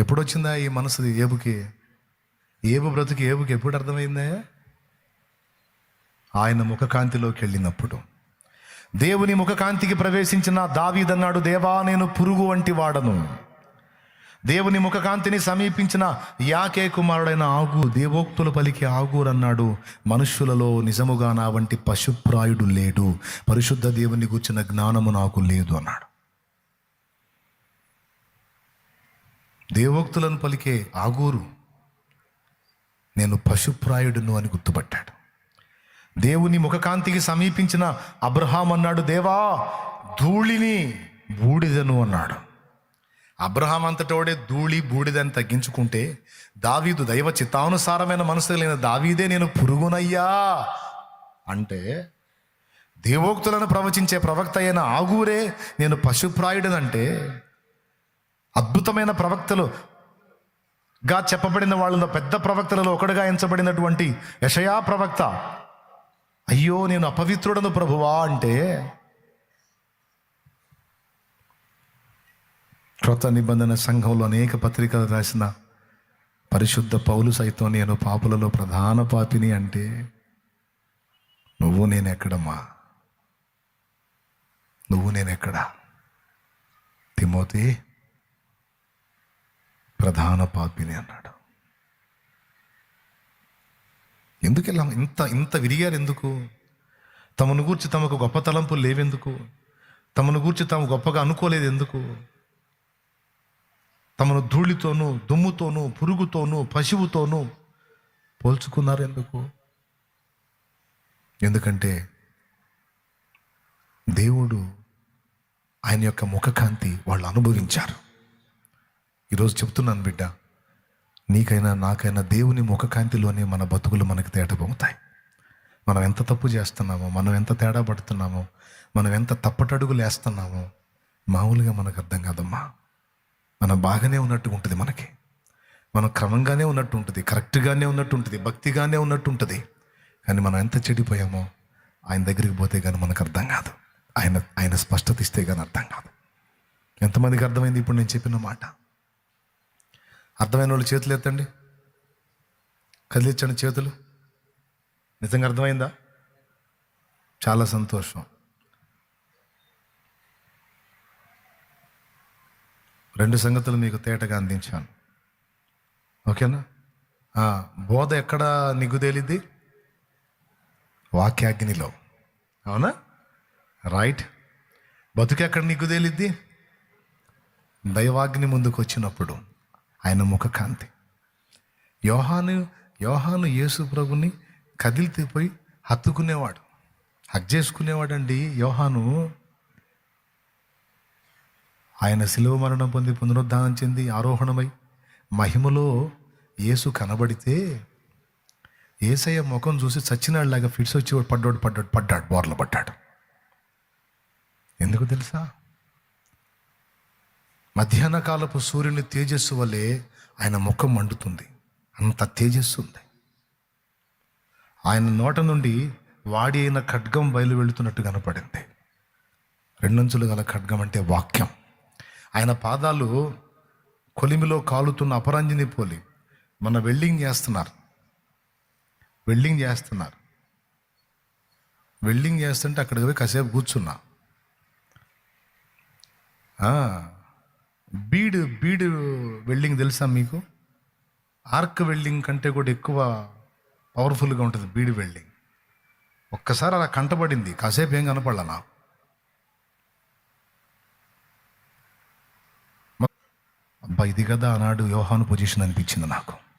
ఎప్పుడు వచ్చిందా ఈ మనసుది ఏబుకి? ఏబు బ్రతుకు ఏబుకి ఎప్పుడు అర్థమైందే? ఆయన ముఖకాంతిలోకి వెళ్ళినప్పుడు. దేవుని ముఖకాంతికి ప్రవేశించిన దావీదన్నాడు దేవా నేను పురుగు వంటి వాడను. దేవుని ముఖకాంతిని సమీపించిన యాకే కుమారుడైన ఆగు దేవోక్తులు పలికి ఆగురన్నాడు మనుష్యులలో నిజముగా నా వంటి పశుప్రాయుడు లేడు. పరిశుద్ధ దేవుని కూర్చిన జ్ఞానము నాకు లేదు అన్నాడు. దేవోక్తులను పలికే ఆగూరు నేను పశుప్రాయుడును అని గుర్తుపట్టాడు. దేవుని ముఖకాంతికి సమీపించిన అబ్రహాం అన్నాడు దేవా ధూళిని బూడిదను అన్నాడు. అబ్రహాం అంతటోడే ధూళి బూడిదని తగ్గించుకుంటే దావీదు దైవ చిత్తానుసారమైన మనసు లేని దావీదే నేను పురుగునయ్యా అంటే దేవోక్తులను ప్రవచించే ప్రవక్త అయిన ఆగూరే నేను పశుప్రాయుడనంటే అద్భుతమైన ప్రవక్తలు. గా చెప్పబడిన వాళ్ళలో పెద్ద ప్రవక్తలలో ఒకటిగా ఎంచబడినటువంటి యషయా ప్రవక్త. అయ్యో నేను అపవిత్రుడను ప్రభువా అంటే. క్రొత్త నిబంధన సంఘంలో అనేక పత్రికలు రాసిన పరిశుద్ధ పౌలు సైతం నేను పాపులలో ప్రధాన పాపిని అంటే. నువ్వు నేను ఎక్కడమ్మా నువ్వు నేను ఎక్కడా తిమోతి ప్రధాన పాపిని అన్నాడు. ఎందుకు వెళ్ళాము ఇంత ఇంత విరిగారు ఎందుకు? తమను గూర్చి తమకు గొప్ప తలంపులు లేవెందుకు? తమను గూర్చి తాము గొప్పగా అనుకోలేదు ఎందుకు? తమను ధూళితోనూ దుమ్ముతోనూ పురుగుతోనూ పశువుతోనూ పోల్చుకున్నారు ఎందుకు? ఎందుకంటే దేవుడు ఆయన యొక్క ముఖకాంతి వాళ్ళు అనుభవించారు. ఈరోజు చెప్తున్నాను బిడ్డ నీకైనా నాకైనా దేవుని ముఖకాంతిలోనే మన బతుకులు మనకు తేట మనం ఎంత తప్పు చేస్తున్నామో మనం ఎంత తేడా పడుతున్నామో మనం ఎంత తప్పటడుగులు వేస్తున్నామో మామూలుగా మనకు అర్థం కాదమ్మా. మనం బాగానే ఉన్నట్టు ఉంటుంది మనకి. మనం క్రమంగానే ఉన్నట్టు ఉంటుంది కరెక్ట్గానే ఉన్నట్టు ఉంటుంది భక్తిగానే ఉన్నట్టు ఉంటుంది. కానీ మనం ఎంత చెడిపోయామో ఆయన దగ్గరికి పోతే కానీ మనకు అర్థం కాదు. ఆయన ఆయన స్పష్టత ఇస్తే కానీ అర్థం కాదు. ఎంతమందికి అర్థమైంది ఇప్పుడు నేను చెప్పిన మాట? అర్థమైన వాళ్ళు చేతులు ఎత్తండి. కదిలించండి చేతులు. నిజంగా అర్థమైందా? చాలా సంతోషం. రెండు సంగతులు మీకు తేటగా అందించాను. ఓకేనా? బోధ ఎక్కడ నిగ్గుదేలిద్ది వాక్యాగ్నిలో. అవునా? రైట్. బతుకు ఎక్కడ నిగ్గుదేలిద్ది దైవాగ్ని ముందుకు వచ్చినప్పుడు ఆయన ముఖకాంతి. యోహాను యోహాను యేసు ప్రభుని కదిలితే పోయి హత్తుకునేవాడు. హక్ చేసుకునేవాడండి యోహాను. ఆయన శిలువ మరణం పొంది పునరుద్ధానం చెంది ఆరోహణమై మహిమలో యేసు కనబడితే ఏసయ్య ముఖం చూసి చచ్చినాడులాగా ఫిట్స్ వచ్చి వాడు పడ్డాడు పడ్డాడు పడ్డాడు బోర్లు పడ్డాడు ఎందుకు తెలుసా? మధ్యాహ్న కాలపు సూర్యుని తేజస్సు వల్లే ఆయన ముఖం మండుతుంది. అంత తేజస్సు ఉంది. ఆయన నోట నుండి వాడి అయిన ఖడ్గం బయలు వెళుతున్నట్టు కనపడింది. రెండంచులు గల ఖడ్గం అంటే వాక్యం. ఆయన పాదాలు కొలిమిలో కాలుతున్న అపరంజిని పోలి మన వెల్డింగ్ చేస్తున్నారు. వెల్డింగ్ చేస్తున్నారు. వెల్డింగ్ చేస్తుంటే అక్కడికి పోయి కాసేపు కూర్చున్నా. బీడు బీడు వెల్డింగ్ తెలుసా మీకు? ఆర్క్ వెల్డింగ్ కంటే కూడా ఎక్కువ పవర్ఫుల్గా ఉంటుంది బీడు వెల్డింగ్ ఒక్కసారి అలా కంటపడింది కాసేపు ఏం కనపడలా నాకు. అబ్బా ఇది కదా ఆనాడు యోహాను పొజిషన్ అనిపించింది నాకు.